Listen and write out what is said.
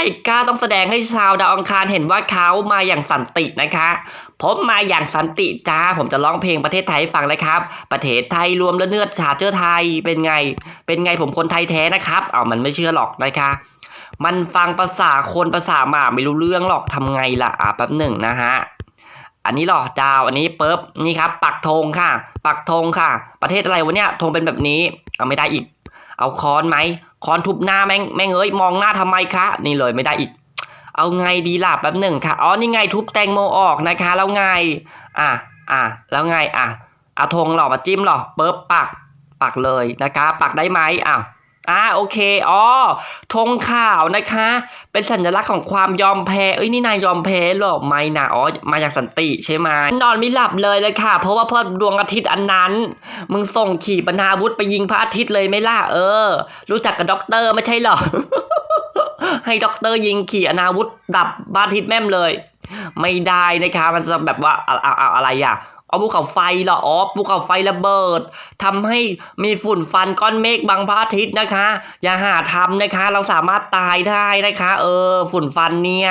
ไลกาต้องแสดงให้ชาวดาวอังคารเห็นว่าเขามาอย่างสันตินะคะ ผมมาอย่างสันติจ้า ผมจะร้องเพลงประเทศไทยฟังเลยครับ ประเทศไทยรวมและเนื้อชาติเชื้อไทยเป็นไง เป็นไงผมคนไทยแท้นะครับเอามันไม่เชื่อหรอกนะคะ มันฟังภาษาคนภาษาหมาไม่รู้เรื่องหรอกทำไงล่ะอะแป๊บหนึ่งนะฮะอันนี้หรอดาวอันนี้เปิ๊บนี่ครับ ปักธงค่ะ ปักธงค่ะ ประเทศอะไรวะเนี่ยธงเป็นแบบนี้เอาไม่ได้อีก เอาค้อนไหมค้อนทุบหน้าแม่งแม่งเอ้ยมองหน้าทำไมคะนี่เลยไม่ได้อีก เอาไงดีล่ะแป๊บหนึ่งค่ะอ๋อนี่ไงทุบแตงโมออกนะคะแล้วไง อะอะแล้วไงอะเอาธงหรอมาจิ้มหรอเปิ๊บปักปักเลยนะคะ ปักได้ไหมอ้าว อ่าโอเคอ๋อธงขาวนะคะ เป็นสัญลักษณ์ของความยอมแพ้เอ้ยนี่นายยอมแพ้หรอไม่นะอ๋อมาจากสันติใช่ไหมนอนไม่หลับเลยเลยค่ะ เพราะว่าเพราะดวงอาทิตย์อันนั้น มึงส่งขี่ปนาวุธไปยิงพระอาทิตย์เลยไม่ล่ะเออ รู้จักกับด็อกเตอร์ไม่ใช่หรอให้ด็อกเตอร์ยิงขี่อนาวุธดับพระอาทิตย์แม่มเลย ไม่ได้นะคะมันจะแบบว่าเอาเอาเอาอะไรอะ เอาภูเขาไฟเหรออ๋อภูเขาไฟระเบิดทำให้มีฝุ่นฟันก้อนเมฆบางพระอาทิตย์นะคะ อย่าหาทำนะคะ เราสามารถตายได้นะคะ เออ ฝุ่นฟันเนี่ย